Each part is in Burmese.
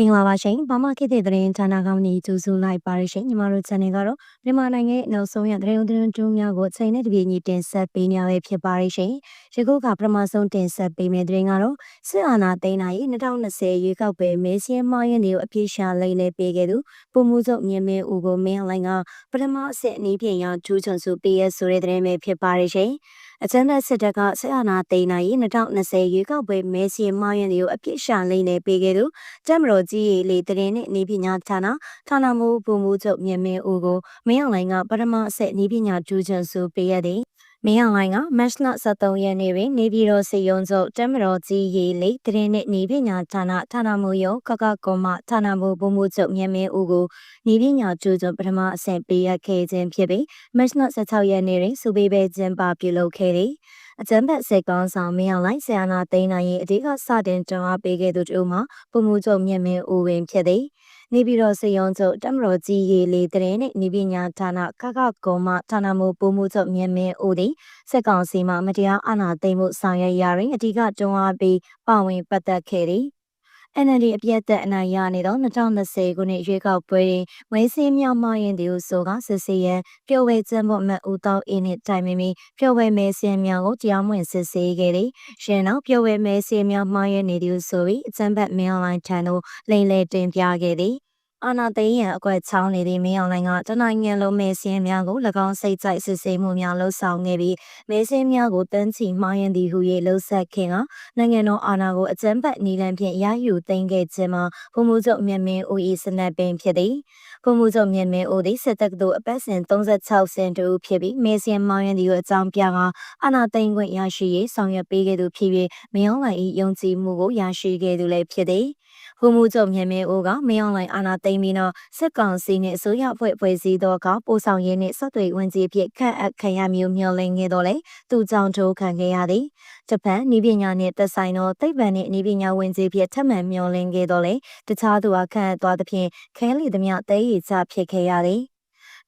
မင်္ဂလာပါရှင်။ဘာမှခေတ်သစ်သတင်းဌာနကောင်းကြီးကြိုဆိုလိုက်ပါရရှင်။ညီမတို့ channel ကတော့မြန်မာနိုင်ငံရဲ့နောက်ဆုံးရသတင်းသတင်းတူးများကိုအချိန်နဲ့တပြေးညီတင်ဆက်ပေးနေရပဲဖြစ်ပါရရှင်။ယခုကပထမဆုံးတင်ဆက်ပေးမယ့်သတင်းကတော့စစ်အာဏာသိမ်းနိုင်2020ရွေးကောက်ပွဲမဲဆင်းမားရင်တွေကိုအပြည့်ရှာလိမ့်လဲပေးခဲ့သူပုံမှုစုပ်မြင့်မင်းဦးကိုမင်းလိုင်းကပထမအဆင့်အနည်းဖြင့်ရောကျူးချွန်စုပေးရဆိုတဲ့သတင်းပဲဖြစ်ပါရရှင်။ အကြမ်းဖက်စစ်တပ်ကဆက်အာဏာသိမ်းနိုင်2020ရွေးကောက်ပွဲမဲဆီမာရင်တွေကိုအပြစ်ရှာလိမ့်နေပေးခဲ့သူတက်မတော်ကြီးရီလေတရင်နဲ့နေပညာဌာနဌာနမှူးပုံမှုချုပ်မြင့်မင်းဦးကိုမင်းအောင်လိုင်းကပထမအဆက်နေပညာကျူးချွန်စုပေးရသည် မင်းအောင်လိုင်းကမတ်လ23ရက်နေ့တွင်နေပြည်တော်စီယုံချုပ်တမတော်ကြီးရေလေးတရင်နဲ့နေပညာဌာနဌာနမှူးရုံကကကောမဌာနမှူးဘုံမှုချုပ်မြင့်မင်းဦးကိုနေပညာကျူးကျော်ပထမအဆင့်ပေးရခဲ့ခြင်းဖြစ်ပြီးမတ်လ16ရက်နေ့တွင်စူပေပဲကျင်းပပြုလုပ်ခဲ့သည်အကြံဖက်စစ်ကောင်းဆောင်မင်းအောင်လိုင်းဆရာနာသိန်းနိုင်ရဲ့အဓိကစတင်တွန်းအားပေးခဲ့သူတို့မှာပုံမှုချုပ်မြင့်မင်းဦးဝင်ဖြစ်သည် နေပြည်တော်စေယုံချုပ်တမတော်ကြီးရေလေတရင်နဲ့နေပညာဌာနခခကုံမဌာနမှုပုံမှုချုပ်မြင့်မင်းဦးသည်စက်ကောင်စီမှမတရားအာဏာသိမ်းမှုဆောင်ရွက်ရာတွင်အဓိကတွန်းအားပေးပါဝင်ပတ်သက်ခဲ့သည် NLD အပြည့်အသက်အနိုင်ရနေသော2020ခုနှစ်ရွေးကောက်ပွဲတွင်ဝဲစင်းမြောက်မရင်သူဆိုကစစ်ဆေးရန်ပျော်ဝဲကျန်းဖို့မတ်ဦးတောင်းအင်းနှင့်တိုင်မီမီပျော်ဝဲမဲစင်းမြောက်ကိုတရားမဝင်စစ်ဆေးခဲ့သည်။ရှင်နောက်ပျော်ဝဲမဲစင်းမြောက်မရင်နေသူဆိုပြီးအကြံဖတ်မင်းအွန်လိုင်းထံသို့လိမ်လည်တင်ပြခဲ့သည်။ အာနာသိန်းရန်အကွက်ချောင်းနေသည့်မင်းအောင်လိုင်းကတနိုင်ငံလုံးမဲစင်းများကို၎င်းစိတ်ကြိုက်စစ်ဆေးမှုများလှုပ်ဆောင်ခဲ့ပြီးမဲစင်းများကိုတန်းချီမှားယွင်းသည်ဟု၍လှုပ်ဆက်ခင်ကနိုင်ငံတော်အာဏာကိုအကြမ်းဖက်နီလန်ဖြင့်ရယူသိမ်းခဲ့ခြင်းမှာဘုံမှုချုပ်မြင့်မင်းဦး၏စနက်ပင်ဖြစ်သည်ဘုံမှုချုပ်မြင့်မင်းဦးသည်စစ်တပ်ကသို့အပတ်စဉ်36စင်တူဖြစ်ပြီးမဲစင်းမှားယွင်းသည်ကိုအကြောင်းပြကအာဏာသိမ်းခွင့်ရရှိရေးဆောင်ရွက်ပေးခဲ့သူဖြစ်၍မင်းအောင်လိုင်း၏ယုံကြည်မှုကိုရရှိခဲ့သူလည်းဖြစ်သည် ဟိုမှုချုပ်မြင့်မင်းဦးကမင်းအောင်လိုင်းအာဏာသိမ်းပြီးနောက်စစ်ကောင်စီနှင့်အစိုးရဖွဲ့ဖွဲ့စည်းသောကပို့ဆောင်ရေးနှင့်ဆက်သွယ်ဝင်ကြီးဖြစ်ခန့်အပ်ခံရမျိုးမျှော်လင့်ခဲ့တော့လေသူကြောင့်ထိုးခံခဲ့ရသည်ဂျပန်ဤပညာနှင့်သက်ဆိုင်သောသိပ္ပံနှင့်ဤပညာဝင်ကြီးဖြစ်ထပ်မံမျှော်လင့်ခဲ့တော့လေတခြားသူအခန့်အပ်သွားသဖြင့်ခဲလီသမျှတဲရည်ချဖြစ်ခဲ့ရသည်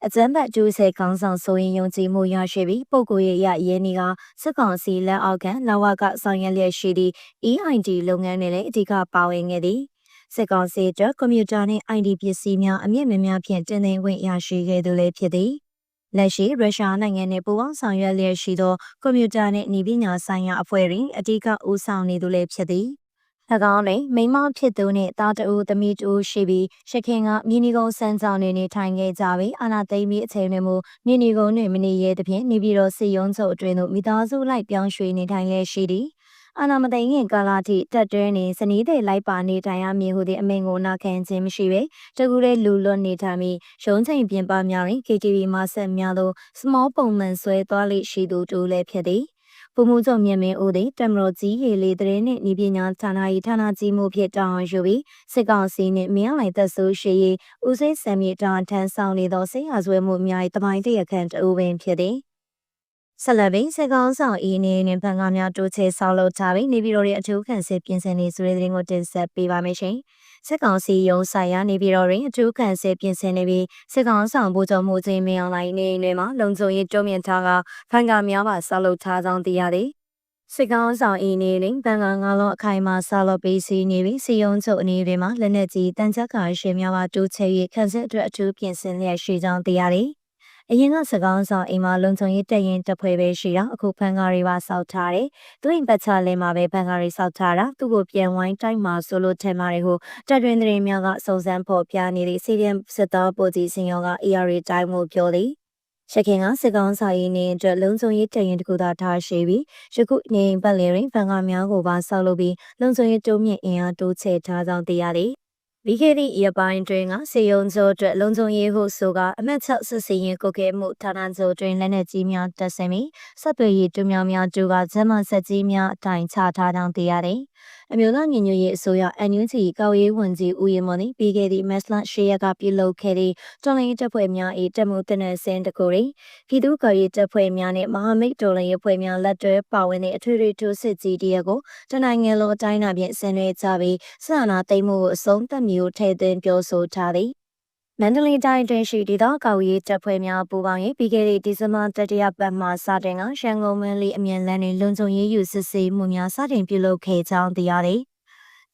အကြမ်းဖက်ကျူးဆဲကောင်းဆောင်ဆိုရင်ယုံကြည်မှုရရှိပြီးပုဂ္ဂိုလ်ရဲ့ရရဲနေကစစ်ကောင်စီလက်အောက်ကလဝကဆောင်ရွက်လျက်ရှိသည့် EID လုပ်ငန်းတွေလည်းအဓိကပါဝင်ခဲ့သည် စစ်ကောင်စီအတွက်ကွန်ပျူတာနှင့် ID ပစ္စည်းများအမြင့်များများဖြင့်တင်သိမ်းခွင့်ရရှိခဲ့သူလည်းဖြစ်သည်လက်ရှိရုရှားနိုင်ငံနှင့်ပူးပေါင်းဆောင်ရွက်လျက်ရှိသောကွန်ပျူတာနှင့်ဤပညာဆိုင်ရာအဖွဲ့တွင်အဓိကဦးဆောင်နေသူလည်းဖြစ်သည်၎င်းတွင်မိမဖြစ်သူနှင့်တာတူသမီးတူရှိပြီးရှခင်ကမြင်းနီကုန်းစမ်းကြောင်နေနေထိုင်ခဲ့ကြပြီးအာနာသိမ့်ပြီးအချိန်တွင်မူမြင်းနီကုန်းတွင်မနေရသဖြင့်နေပြည်တော်စီယုံချုပ်အတွင်းသို့မိသားစုလိုက်ပြောင်းရွှေ့နေထိုင်လျက်ရှိသည် အာနာမသိငင်ကာလာတိတက်တွဲနေစနီးတဲ့လိုက်ပါနေတိုင်ရမည်ဟုသည့်အမိန်ကိုနာခံခြင်းမရှိပဲတကူတဲ့လူလွတ်နေထိုင်ပြီးရုံးချိန်ပြင်ပများတွင် KTV မှာဆက်များသော small ပုံမှန်ဆွဲသွားလိရှိသူတူလည်းဖြစ်သည်ပုံမှုချုပ်မြင့်မင်းဦးသည်တမတော်ကြီးရေလေတရင်နှင့်ဤပညာဌာန၏ဌာနကြီးမှုဖြင့်တောင်းယူပြီးစစ်ကောင်စီနှင့်မင်းလိုက်သက်ဆိုးရှိ၏ဦးစိတ်ဆံမြေတောင်းထမ်းဆောင်နေသောဆေးရဆွဲမှုအများ၏တမိုင်းတရခန့်တူပင်ဖြစ်သည် ဆက်လက်ပြီးစစ်ကောင်ဆောင်အီနေနဲ့ဖန်ကားများတိုးချဲဆောက်လုပ်ထားပြီးနေပြည်တော်ရဲ့အထူးခံစစ်ပြင်ဆင်နေဆိုတဲ့သတင်းကိုတင်ဆက်ပေးပါမယ်ရှင်။စစ်ကောင်စီရုံးဆိုင်ရာနေပြည်တော်တွင်အထူးခံစစ်ပြင်ဆင်နေပြီးစစ်ကောင်ဆောင်ဗိုလ်ချုပ်မှုချင်းမင်းအောင်လိုင်းနေနေမှာလုံခြုံရေးတုံ့ပြန်ထားကဖန်ကားများပါဆောက်လုပ်ထားကြောင်းသိရသည်။စစ်ကောင်ဆောင်အင်းနေတွင်တန်ခါငါလုံးအခိုင်အမာဆာလပေးစီနေပြီးစီယုံချုပ်အနေတွေမှာလက်နက်ကြီးတန်ချက်ကာရှင်များပါတိုးချဲ၍ခန့်စစ်အတွက်အထူးပြင်ဆင်လျက်ရှိကြောင်းသိရသည်။ အရင်ကစကောင်းဆောင်အိမ်မှာလုံခြုံရေးတက်ရင်တဖွဲပဲရှိတာအခုဖန်ကားတွေပါစောက်ထားတယ်။သူ့အိမ်ပတ်ချလဲမှာပဲဖန်ကားတွေစောက်ထားတာသူ့ကိုပြန်ဝိုင်းတိုက်မှာဆိုလို့ထဲမှာတွေကိုတက်တွင်တွေများကစုံစမ်းဖော်ပြနေသည့်စီရီယမ်စစ်သားပိုကြီးစင်ရောက AR တိုင်းမှုပြောသည်ရှခင်ကစစ်ကောင်းစာရေးနေအတွက်လုံခြုံရေးတရင်တကူသာထားရှိပြီးယခုနေပတ်လည်တွင်ဖန်ကားများကိုပါဆောက်လုပ်ပြီးလုံခြုံရေးတိုးမြင့်အင်အားတိုးချဲ့ထားကြောင်းသိရသည် ပြီးခဲ့သည့်ရပိုင်းတွင်ကစေယုံဇိုအတွက်လုံခြုံရေးဟုဆိုကအမတ်ချက်စစ်စီရင်ကိုကဲမှုဌာနဇိုတွင်လက်နက်ကြီးများတပ်ဆင်ပြီးဆက်သွယ်ရေးတူများများတူကဇမန်ဆက်ကြီးများအတိုင်ချထားကြောင်းသိရသည်။ အမျိုးသားညီညွတ်ရေးအစိုးရ NUG ကောက်ရေးဝန်ကြီးဦးရင်မော်နီပြီးခဲ့သည့်မက်စလရှေရကပြုလုပ်ခဲ့သည့်တော်လှန်ရေးတပ်ဖွဲ့များ၏တပ်မှုတင်တဲ့စင်တကူရီပြည်သူ့ကောက်ရေးတပ်ဖွဲ့များနှင့်မဟာမိတ်တော်လှန်ရေးဖွဲ့များလက်တွဲပါဝင်တဲ့အထွေထွေထိုးစစ်ကြီးတရက်ကိုတနိုင်ငံလုံးအတိုင်းအတာဖြင့်ဆင်နွှဲကြပြီးဆန္ဒသိမ်းမှုကိုအဆုံးသတ်မျိုးထည့်သွင်းပြောဆိုထားသည် မန္တလေးတိုင်းတွင်ရှိဒေသကောက်ရေးတပ်ဖွဲ့များပူးပေါင်း၍ပြီးခဲ့တဲ့ဒီဇင်ဘာတတိယပတ်မှစတင်ကရန်ကုန်မင်းလေးအမြန်လန်းတွင်လုံခြုံရေးယူစစ်ဆေးမှုများစတင်ပြုလုပ်ခဲ့ကြောင်းသိရသည်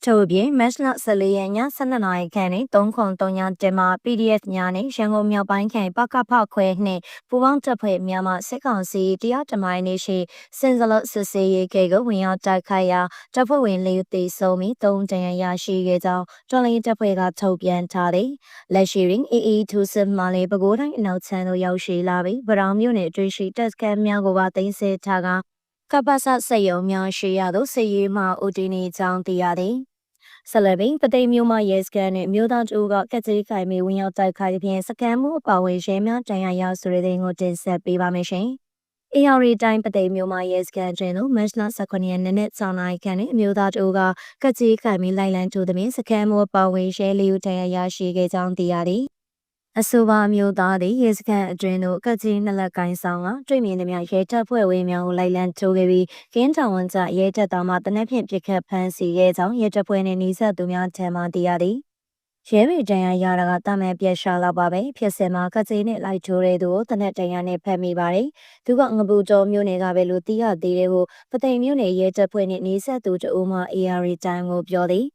ထို့အပြင်မတ်လ14ရက်ည12နာရီခန့်တွင်303ညတင်မှာ PDF များနှင့်ရန်ကုန်မြောက်ပိုင်းခရိုင်ပကဖခွဲနှင့်ပူးပေါင်းတပ်ဖွဲ့များမှစစ်ကောင်စီတရားတမိုင်းနေရှိစင်စလစစ်စေးရေးကေကိုဝင်ရောက်တိုက်ခိုက်ရာတပ်ဖွဲ့ဝင်လေးသေဆုံးပြီး3တန်ရရရှိခဲ့ကြောင်းတော်လိုင်းတပ်ဖွဲ့ကထုတ်ပြန်ထားသည်လက်ရှိတွင် AA ထူစစ်မှလည်းပဲခူးတိုင်းအနောက်ချမ်းသို့ရောက်ရှိလာပြီးဗရောင်မြို့နယ်တွေ့ရှိတပ်စခန်းများကိုပါသိမ်းဆည်းထားက ကပ္ပစစက်ရုံများရှိရသောစစ်ရေးမှဦးတည်နေကြောင်းသိရသည်ဆလဘိန်ပသိမ်မျိုးမှရဲစကန်နဲ့မြို့သားတူကကက်ကြီးခိုင်မီဝင်ရောက်တိုက်ခိုက်တဲ့ဖြင့်စကန်မှုအပါဝင်ရဲများတန်ရာရဆိုတဲ့တဲ့ကိုတင်ဆက်ပေးပါမယ်ရှင်။ AR တိုင်းပသိမ်မျိုးမှရဲစကန်တွင်လို့မတ်လ18ရက်နေ့နဲ့ဆောင်းနိုင်ခန့်နဲ့အမျိုးသားတူကကက်ကြီးခိုင်မီလိုက်လံထိုးတဲ့ဖြင့်စကန်မှုအပါဝင်ရဲလေးဦးတန်ရာရရှိခဲ့ကြောင်းသိရသည်။ အဆိုပါမျိုးသားသည်ရေစခန်းအတွင်းသို့ကတ်ကြီးနှစ်လက်ကိုင်းဆောင်ကတွေ့မြင်သမျှရဲတပ်ဖွဲ့ဝင်များကိုလိုက်လံထိုးခဲ့ပြီးကင်းတောင်ဝန်ကျရဲတပ်သားမှတနက်ဖြန်ပြစ်ခတ်ဖမ်းဆီးခဲ့ကြောင်းရဲတပ်ဖွဲ့နှင့်နှိစက်သူများထံမှသိရသည်ရဲမေတန်ရရတာကတာမန်ပြက်ရှာလောက်ပါပဲဖြစ်စင်မှာကတ်ကြီးနဲ့လိုက်ထိုးတဲ့သူကိုတနက်တန်ရနဲ့ဖမ်းမိပါတယ်သူကငပူတော်မျိုးနယ်ကပဲလို့သိရသေးတယ်ဟုပသိမ်မျိုးနယ်ရဲတပ်ဖွဲ့နှင့်နှိစက်သူတအူးမှ AR တိုင်းကိုပြောသည်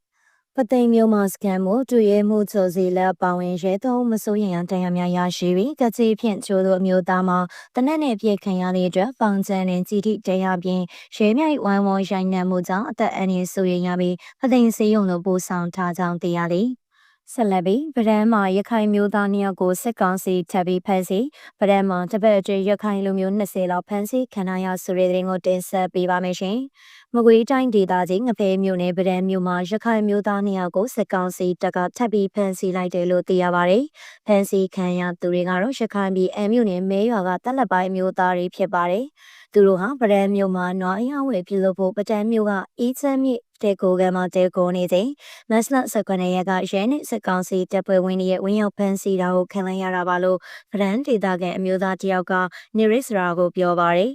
ပသိမ်မျိုးမှာစကန်မှုတူရဲမှုချိုစီလက်ပါဝင်ရဲသုံးမစိုးရင်ရန်တရားများရရှိပြီးကချေဖြင့်ချိုးတို့အမျိုးသားမှာတနက်နဲ့ပြည့်ခံရတဲ့အတွက်ဖောင်ချန်နဲ့ကြည်တိတရားပြင်ရဲမြိုက်ဝိုင်းဝန်းရိုင်းနှံမှုကြောင့်အသက်အန္တရာယ်ဆိုရင်ရပြီးပသိမ်စေယုံတို့ပို့ဆောင်ထားကြောင်းသိရသည် ဆက်လက်ပြီးဗရန်မှာရခိုင်မျိုးသားနှစ်ယောက်ကိုစစ်ကောင်စီထပ်ပြီးဖမ်းဆီးဗရန်မှာတပတ်အတွင်းရခိုင်လူမျိုး20လောက်ဖမ်းဆီးခံရဆိုတဲ့တဲ့ရင်ကိုတင်ဆက်ပေးပါမယ်ရှင်။မကွေးတိုင်းဒေသကြီးငဖဲမြို့နယ်ဗရန်မြို့မှာရခိုင်မျိုးသားနှစ်ယောက်ကိုစစ်ကောင်စီတပ်ကထပ်ပြီးဖမ်းဆီးလိုက်တယ်လို့သိရပါတယ်။ဖမ်းဆီးခံရသူတွေကတော့ရခိုင်ပြည်အမြို့နယ်မဲရွာကတက်လက်ပိုင်းမျိုးသားတွေဖြစ်ပါတယ်။သူတို့ဟာဗရန်မြို့မှာနွားအရဝယ်ပြုလုပ်ဖို့ပတန်းမြို့ကအေးချမ်းမြစ် တဲကိုကမှာတဲကိုနေချိန်မတ်လ19ရက်ကရဲနဲ့စစ်ကောင်စီတပ်ဖွဲ့ဝင်တွေရဲ့ဝင်းရောက်ဖမ်းဆီးတာကိုခံလိုက်ရတာပါလို့ဗရန်ဒေတာကန်အမျိုးသားတယောက်ကနေရစ်စရာကိုပြောပါတယ်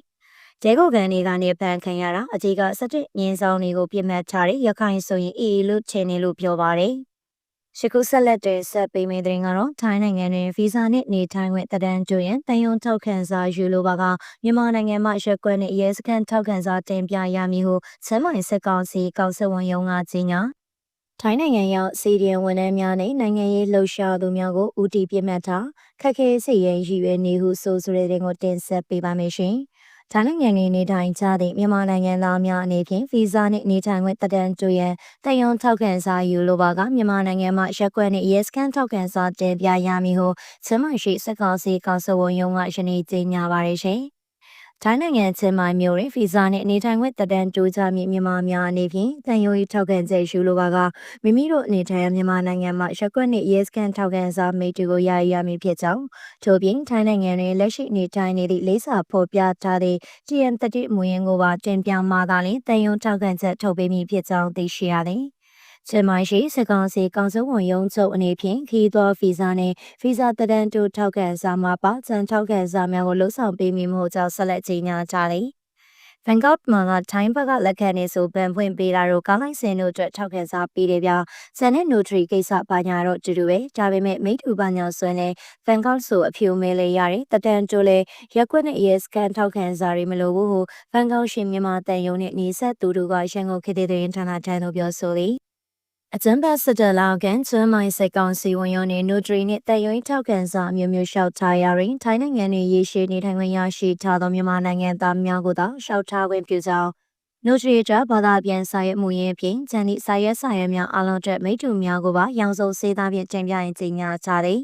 ကျဲကိုကန်တွေကနေဖန်ခံရတာအကြီးကစတဲ့ငင်းဆောင်တွေကိုပြစ်မှတ်ထားတဲ့ရခိုင်ဆိုရင်အေးလို့ချင်နေလို့ပြောပါတယ် ရှကုဆက်လက်တဲ့ဆက်ပေးမယ့်တဲ့ကတော့ထိုင်းနိုင်ငံတွင်ဗီဇာနဲ့နေထိုင်ခွင့်တဒန်းကျရန်တန်ယုံထောက်ခံစာယူလိုပါကမြန်မာနိုင်ငံမှရက်ကွက်နဲ့ရဲစခန်းထောက်ခံစာတင်ပြရမည်ဟုဆမ်းမိုင်စစ်ကောင်စီကောက်ဆက်ဝန်ရုံးကကြေညာထိုင်းနိုင်ငံရောက်စီဒီယန်ဝန်ထမ်းများနဲ့နိုင်ငံရေးလှုပ်ရှားသူများကိုဦးတည်ပြမှတ်ထားခက်ခဲစီရင်ရည်ရွယ်နေဟုဆိုဆိုတဲ့တဲ့ကိုတင်ဆက်ပေးပါမယ်ရှင်။ ထိုင်းနိုင်ငံနေနေထိုင်ကြသည့်မြန်မာနိုင်ငံသားများအနေဖြင့်ဗီဇာနှင့်နေထိုင်ခွင့်တက်တန်းကျွရန်တယုံထောက်ခံစာယူလိုပါကမြန်မာနိုင်ငံမှရက်ကွက်နှင့်ရဲစခန်းထောက်ခံစာတင်ပြရမည်ဟုချမ်းမရှိစက်ကောင်စီကောင်ဆယ်ဝန်ရုံးကယနေ့ကြေညာပါရရှင်။ ထိုင်းနိုင်ငံချင်းမိုင်မြို့တွင်ဗီဇာနှင့်အနေထိုင်ခွင့်တက်တန်းတိုးကြမည့်မြန်မာများအနေဖြင့်တန်ယိုရေးထောက်ခံချက်ယူလိုပါကမိမိတို့အနေထိုင်မြန်မာနိုင်ငံမှာရက်ကွက်နှင့်ရဲစခန်းထောက်ခံစာမိတ်တူကိုရရမည်ဖြစ်ကြောင်းထို့ပြင်ထိုင်းနိုင်ငံတွင်လက်ရှိအနေထိုင်နေသည့်လေးစာဖော်ပြထားသည့် TM30 မူရင်းကိုပါတင်ပြမှာသာလျှင်တန်ယုံထောက်ခံချက်ထုတ်ပေးမည်ဖြစ်ကြောင်းသိရှိရသည်။ ကျင်းမိုင်းရှိစကောင်စီကောင်စုံဝန်ရုံးချုပ်အနေဖြင့်ခီးသောဗီဇာနဲ့ဗီဇာတဒန်တူထောက်ခံစာမှာပါကျန်ထောက်ခံစာများကိုလှုပ်ဆောင်ပေးမိမှုကြောင့်ဆက်လက်ကြီးညာကြသည်ဘန်ကောက်မှာကထိုင်းဘက်ကလက်ခံနေဆိုဗန်ဖွင့်ပေးတာတို့ကားလိုက်စင်တို့အတွက်ထောက်ခံစာပေးတယ်ဗျ။ဇန်နဲ့နိုထရီကိစ္စပါညာတော့တူတူပဲ။ဒါပေမဲ့မိတ်တူပါညာဆွဲလဲဘန်ကောက်ဆိုအဖြူမဲလေးရတယ်။တတန်တိုလဲရက်ကွက်နဲ့ ES ကန်ထောက်ခံစာတွေမလိုဘူးဟုဘန်ကောက်ရှင်မြန်မာတန်ယုံနဲ့နေဆက်သူတို့ကရန်ကုန်ခေတ်တဲ့ရင်ဌာနထံသို့ပြောဆိုသည်။ အကျံပတ်စစ်တပ်လောက်ကန်ကျွမ်းမိုင်စိတ်ကောင်စီဝန်ရုံးနဲ့နိုထရီနဲ့တန်ယုံထောက်ခံစာမျိုးမျိုးလျှောက်ထားရရင်ထိုင်းနိုင်ငံနဲ့ရေရှည်နေထိုင်ခွင့်ရရှိထားသောမြန်မာနိုင်ငံသားများကိုသာလျှောက်ထားခွင့်ပြုကြောင်းနိုထရီကဘာသာပြန်စာရွက်မှုရင်းဖြင့်ဂျန်နီစာရွက်စာရွက်များအလုံးအတွက်မိတ္တူများကိုပါရောင်စုံစေးသားဖြင့်တင်ပြရင်ကြီးညာကြသည်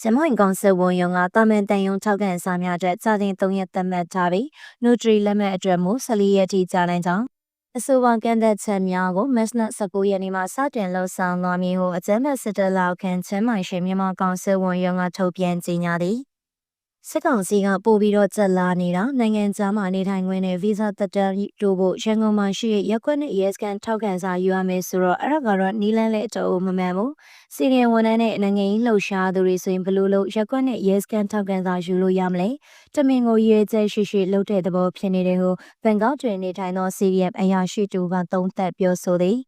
ဇမွန်ကောင်ဆယ်ဝန်ယုံကတာမန်တန်ယုံထောက်ခံစာများအတွက်စာတင်3ရက်သတ်မှတ်ထားပြီးနိုထရီလက်မှတ်အတွက်မူ14ရက်ထိကြာနိုင်ကြောင်း အဆိုပါကန့်သက်ချက်များကိုမတ်လ19ရက်နေ့မှာစတင်လှုပ်ဆောင်သွားမည်ဟုအကြမ်းဖက်စစ်တပ်လောက်ခန့်ချမ်းမိုင်ရှင်မြန်မာကောင်စစ်ဝန်ရုံးကထုတ်ပြန်ကြေညာသည် စစ်ကောင်စီကပို့ပြီးတော့ကြက်လာနေတာနိုင်ငံသားမှနေထိုင်ခွင့်နဲ့ဗီဇာတက်တန်းတို့ဖို့ရန်ကုန်မှာရှိတဲ့ရက်ကွက်နဲ့ ES ကန်ထောက်ခံစာယူရမယ်ဆိုတော့အဲ့ဒါကတော့နီးလန်းလက်အတူမမှန်ဘူးစီရီယံဝန်ထမ်းနဲ့နိုင်ငံရေးလှုပ်ရှားသူတွေဆိုရင်ဘလို့လို့ရက်ကွက်နဲ့ ES ကန်ထောက်ခံစာယူလို့ရမလဲတမင်ကိုရွေးချက်ရှိရှိလုပ်တဲ့သဘောဖြစ်နေတယ်ဟုဘန်ကောက်တွင်နေထိုင်သောစီရီယံအရာရှိတူကသုံးသပ်ပြောဆိုသည်